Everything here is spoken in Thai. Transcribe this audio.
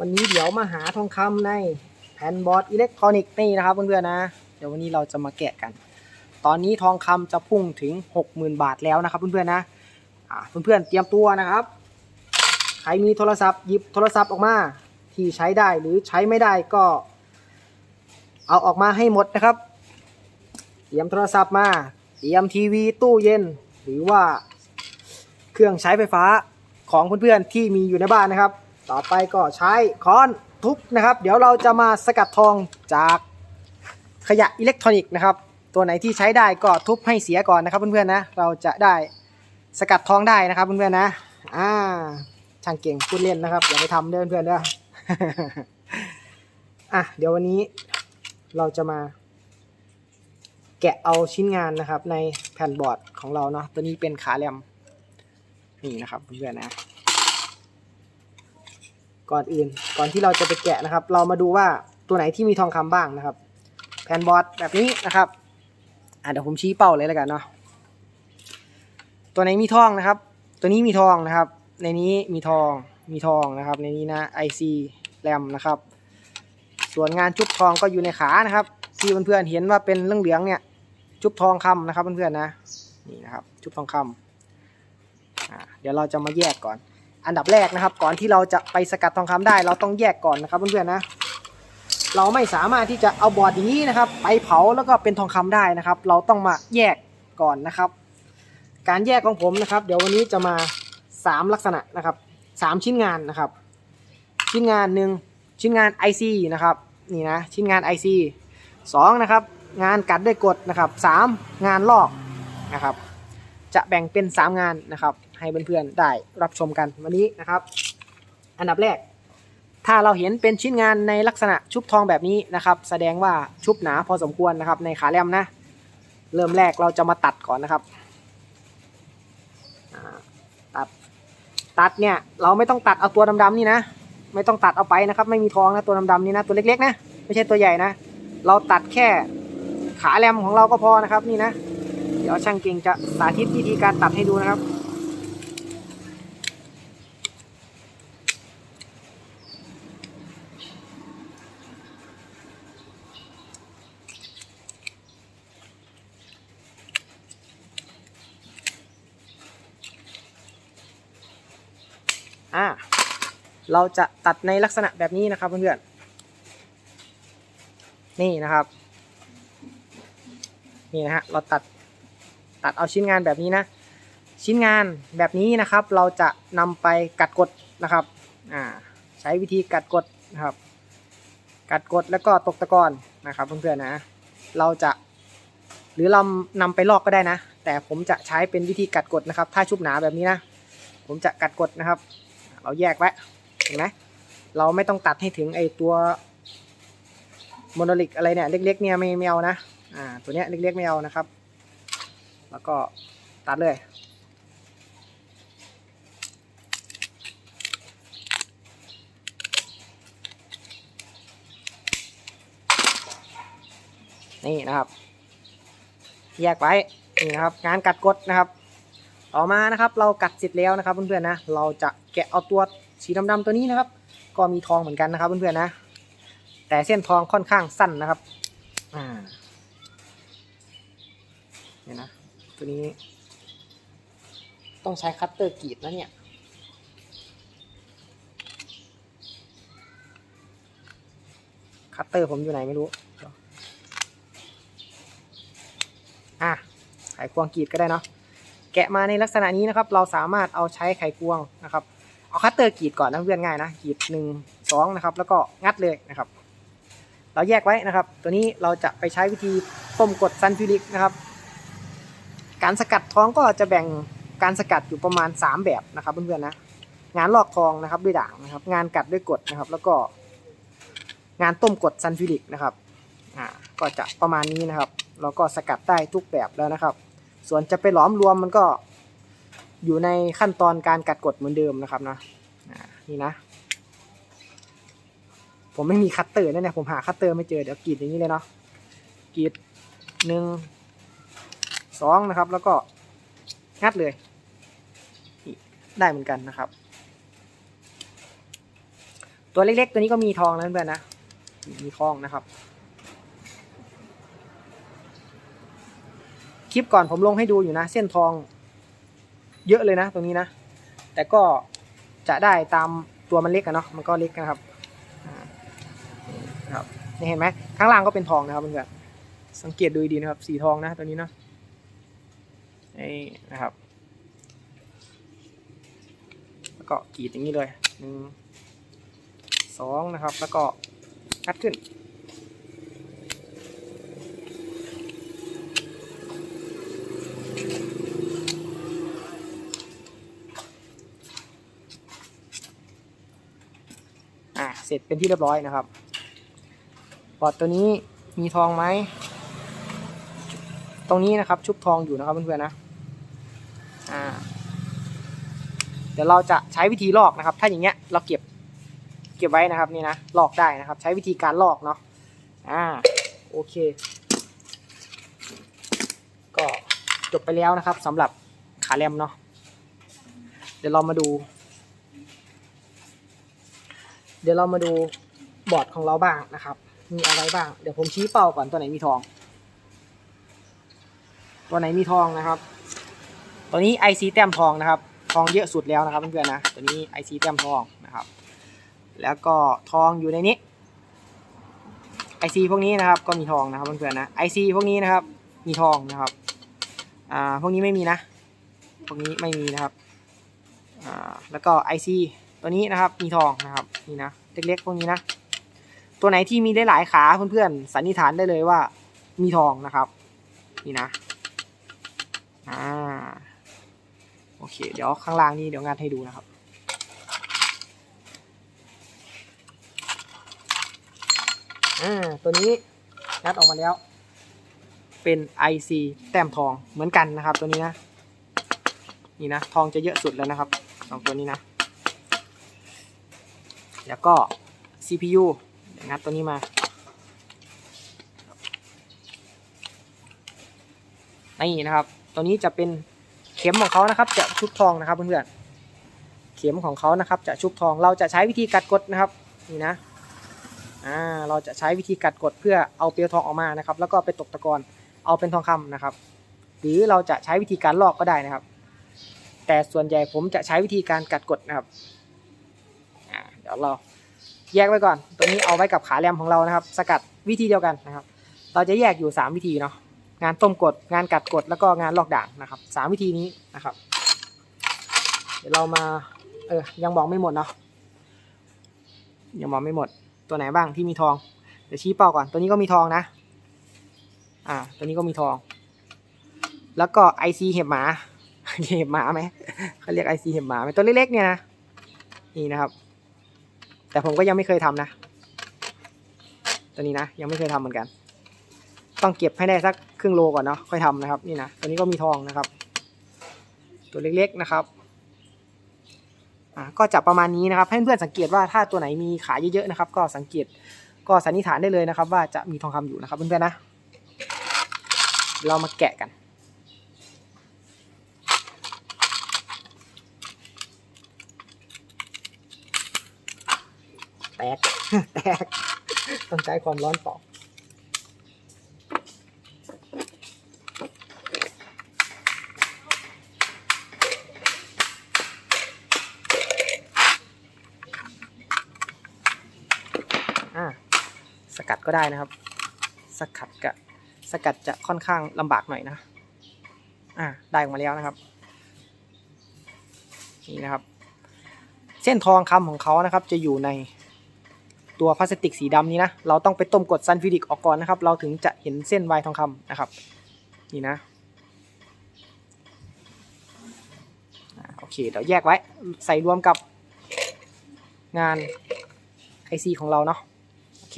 วันนี้เดี๋ยวมาหาทองคำในแผ่นบอร์ดอิเล็กทรอนิกส์นี่นะครับเพื่อนๆนะ เดี๋ยววันนี้เราจะมาแกะกัน ตอนนี้ทองคำจะพุ่งถึง 60,000 บาทแล้วนะครับเพื่อนๆนะอ่าเพื่อนๆเตรียมตัวนะครับ ใครมีโทรศัพท์หยิบโทรศัพท์ออกมาที่ใช้ได้หรือใช้ไม่ได้ก็ เอาออกมาให้หมดนะครับ เตรียมโทรศัพท์มา เตรียมทีวีตู้เย็น หรือว่าเครื่องใช้ไฟฟ้าของเพื่อนๆที่มีอยู่ในบ้านนะครับ ต่อไปก็ใช้ค้อนทุบนะครับ เดี๋ยวเราจะมาสกัดทองจากขยะอิเล็กทรอนิกส์นะครับ ตัวไหนที่ใช้ได้ก็ทุบให้เสียก่อนนะครับเพื่อนๆนะ เราจะได้สกัดทองได้นะครับเพื่อนๆนะ อ่า ช่างเก่งพูดเล่นนะครับอย่าไปทำเด้อเพื่อนๆเด้ออะเดี๋ยววันนี้เราจะมาแกะเอาชิ้นงานนะครับในแผ่นบอร์ดของเราเนาะตัวนี้เป็นขาแรมนี่นะครับเพื่อนๆนะ ก่อนอื่น ก่อนที่เราจะไปแกะนะครับ เรามาดูว่าตัวไหนที่มีทองคำบ้างนะครับ แผ่นบอร์ดแบบนี้นะครับอะเดี๋ยวผมชี้เป้าเลยแล้วกันเนาะตัวไหนมีทองนะครับ ตัวนี้มีทองนะครับ ในนี้มีทองมีทองนะครับ ในนี้นะ IC แรมนะครับ ส่วนงานจุบทองก็อยู่ในขานะครับที่เพื่อนๆเห็นว่าเป็นเรื่องเหลืองเนี่ยจุบทองคำนะครับเพื่อนๆนะนี่นะครับจุบทองคำอ่าเดี๋ยวเราจะมาแยกก่อน อันดับแรกนะครับ ก่อนที่เราจะไปสกัดทองคำได้ เราต้องแยกก่อนนะครับเพื่อนๆนะ เราไม่สามารถที่จะเอาบอร์ดอย่างนี้นะครับ ไปเผาแล้วก็เป็นทองคำได้นะครับ เราต้องมาแยกก่อนนะครับ การแยกของผมนะครับ เดี๋ยววันนี้จะมาสามลักษณะนะครับสามชิ้นงานนะครับ ชิ้นงานหนึ่งชิ้นงาน IC นะครับนี่นะชิ้นงาน IC สองนะครับงานกัดด้วยกดนะครับสามงานลอกนะครับ จะแบ่งเป็น 3 งานนะครับ ให้เพื่อนๆได้รับชมกันวันนี้นะครับ อันดับแรก ถ้าเราเห็นเป็นชิ้นงานในลักษณะชุบทองแบบนี้นะครับ แสดงว่าชุบหนาพอสมควรนะครับ ในขาแรมนะ เริ่มแรกเราจะมาตัดก่อนนะครับตัดตัดเนี่ยเราไม่ต้องตัดเอาตัวดำๆนี่นะ ไม่ต้องตัดเอาไปนะครับ ไม่มีทองนะตัวดำๆนี่นะตัวเล็กๆนะไม่ใช่ตัวใหญ่นะ เราตัดแค่ขาแรมของเราก็พอนะครับนี่นะ เดี๋ยวช่างเก่งจะสาธิตวิธีการตัดให้ดูนะครับ อ่าเราจะตัดในลักษณะแบบนี้นะครับเพื่อนๆนี่นะครับ นี่นะฮะเราตัดตัดเอาชิ้นงานแบบนี้นะ ชิ้นงานแบบนี้นะครับ เราจะนำไปกัดกดนะครับอ่าใช้วิธีกัดกดนะครับ กัดกดแล้วก็ตกตะกอนนะครับเพื่อนๆนะ เราจะหรือเรานำไปลอกก็ได้นะ แต่ผมจะใช้เป็นวิธีกัดกดนะครับ ถ้าชุบหนาแบบนี้นะ ผมจะกัดกดนะครับ เราแยกไว้เห็นไหมเราไม่ต้องตัดให้ถึงไอตัวโมโนลิกอะไรเนี่ยเล็กๆเนี่ยไม่ไม่เอานะอ่าตัวเนี้ยเล็กๆไม่เอานะครับ แล้วก็ตัดเลยนี่นะครับ แยกไว้นี่นะครับ งานกัดกดนะครับ ต่อมานะครับ เรากัดเสร็จแล้วนะครับเพื่อนๆนะ เราจะแกะเอาตัวสีดำๆตัวนี้นะครับ ก็มีทองเหมือนกันนะครับเพื่อนๆนะ แต่เส้นทองค่อนข้างสั้นนะครับ อ่าเนี่ยนะ ตัวนี้ ต้องใช้คัตเตอร์กรีดนะเนี่ยคัตเตอร์ผมอยู่ไหนไม่รู้ อะไขควงกรีดก็ได้เนาะ แกะมาในลักษณะนี้นะครับ เราสามารถเอาใช้ไขควงนะครับ เอาคัตเตอร์กรีดก่อนนะเพื่อนง่ายนะกรีดหนึ่งสองนะครับแล้วก็งัดเลยนะครับ เราแยกไว้นะครับ ตัวนี้เราจะไปใช้วิธีต้มกดซันฟิลิกนะครับ การสกัดทองก็จะแบ่งการสกัดอยู่ประมาณ 3 แบบนะครับเพื่อนๆนะงานลอกทองนะครับด้วยด่างนะครับ งานกัดด้วยกดนะครับ แล้วก็งานต้มกดซันฟิลิกนะครับอ่าก็จะประมาณนี้นะครับ เราก็สกัดได้ทุกแบบแล้วนะครับ ส่วนจะไปหลอมรวมมันก็อยู่ในขั้นตอนการกัดกดเหมือนเดิมนะครับนะนี่นะ ผมไม่มีคัตเตอร์นะเนี่ยผมหาคัตเตอร์ไม่เจอเดี๋ยวกรีดอย่างนี้เลยเนาะกรีดหนึ่งสองนะครับ แล้วก็งัดเลยได้เหมือนกันนะครับ ตัวเล็กๆ ตัวนี้ก็มีทองนะเพื่อนนะมีทองนะครับ คลิปก่อนผมลงให้ดูอยู่นะ เส้นทองเยอะเลยนะตรงนี้นะ แต่ก็จะได้ตามตัวมันเล็กอะเนาะมันก็เล็กนะครับครับนี่เห็นไหมข้างล่างก็เป็นทองนะครับเพื่อนๆสังเกตดูดีนะครับ สีทองนะตัวนี้เนาะนี่นะครับแล้วก็กรีดอย่างนี้เลยหนึ่งสองนะครับ แล้วก็งัดขึ้น อะเสร็จเป็นที่เรียบร้อยนะครับบอร์ดตัวนี้มีทองไหม ตรงนี้นะครับชุบทองอยู่นะครับเพื่อนๆนะอ่าเดี๋ยวเราจะใช้วิธีลอกนะครับ ถ้าอย่างเงี้ยเราเก็บเก็บไว้นะครับนี่นะลอกได้นะครับ ใช้วิธีการลอกเนาะอ่าโอเค ก็จบไปแล้วนะครับสำหรับขาแรมเนาะเดี๋ยวเรามาดู เดี๋ยวเรามาดูบอร์ดของเราบ้างนะครับ มีอะไรบ้าง เดี๋ยวผมชี้เป้าก่อนตัวไหนมีทอง ตัวไหนมีทองนะครับ ตัวนี้ IC แต้มทองนะครับ ทองเยอะสุดแล้วนะครับเพื่อนๆนะ ตัวนี้ IC แต้มทองนะครับ แล้วก็ทองอยู่ในนี้ IC พวกนี้นะครับก็มีทองนะครับเพื่อนๆนะ IC พวกนี้นะครับมีทองนะครับ อ่า พวกนี้ไม่มีนะ พวกนี้ไม่มีนะครับ อ่า แล้วก็ IC ตัวนี้นะครับมีทองนะครับนี่นะเล็กๆพวกนี้นะ ตัวไหนที่มีได้หลายขาเพื่อนๆสันนิษฐานได้เลยว่า มีทองนะครับ นี่นะอ่าโอเค เดี๋ยวข้างล่างนี้เดี๋ยวงานให้ดูนะครับอ่าตัวนี้งัดออกมาแล้ว เป็น IC แต้มทองเหมือนกันนะครับ ตัวนี้นะ นี่นะ ทองจะเยอะสุดแล้วนะครับสองตัวนี้นะ แล้วก็ CPU งัดตัวนี้มา นี่นะครับ ตัวนี้จะเป็นเข็มของเขานะครับ จะชุบทองนะครับเพื่อนๆ เข็มของเขานะครับ จะชุบทอง เราจะใช้วิธีกัดกดนะครับ นี่นะ อ่า เราจะใช้วิธีกัดกดเพื่อเอาเปลวทองออกมานะครับ แล้วก็ไปตกตะกอน เอาเป็นทองคำนะครับ หรือเราจะใช้วิธีการลอกก็ได้นะครับ แต่ส่วนใหญ่ผมจะใช้วิธีการกัดกดนะครับ เดี๋ยวเราแยกไว้ก่อน ตัวนี้เอาไว้กับขาแรมของเรานะครับ สกัดวิธีเดียวกันนะครับ เราจะแยกอยู่ 3 วิธีเนาะงานต้มกด งานกัดกดแล้วก็งานลอกด่างนะครับสามวิธีนี้นะครับ เดี๋ยวเรามาเออยังบอกไม่หมดเนาะยังบอกไม่หมด ตัวไหนบ้างที่มีทองเดี๋ยวชี้เป้าก่อน ตัวนี้ก็มีทองนะ อ่า ตัวนี้ก็มีทอง แล้วก็ไอซีเห็บหมาเห็บหมาไหมเขาเรียกไอซีเห็บหมาไหมตัวเล็กๆเนี่ยนะนี่นะครับ แต่ผมก็ยังไม่เคยทำนะ ตัวนี้นะยังไม่เคยทำเหมือนกัน ต้องเก็บให้ได้สักครึ่งโลก่อนเนาะค่อยทำนะครับ นี่นะตัวนี้ก็มีทองนะครับ ตัวเล็กๆนะครับอ่าก็จะประมาณนี้นะครับให้เพื่อนสังเกตว่าถ้าตัวไหนมีขาเยอะๆนะครับ ก็สังเกตก็สันนิษฐานได้เลยนะครับ ว่าจะมีทองคำอยู่นะครับเพื่อนๆนะ เรามาแกะกัน ก แตก ต้องใช้ความร้อนปอกอ่าสกัดก็ได้นะครับ สกัดกะสกัดจะค่อนข้างลำบากหน่อยนะ อ่าได้ออกมาแล้วนะครับ นี่นะครับ เส้นทองคำของเขานะครับ จะอยู่ใน ตัวพลาสติกสีดำนี้นะ เราต้องไปต้มกดซันฟิลิกออกก่อนนะครับ เราถึงจะเห็นเส้นวายทองคำนะครับ นี่นะโอเค เดี๋ยวแยกไว้ ใส่รวมกับงาน IC ของเราเนาะ โอเค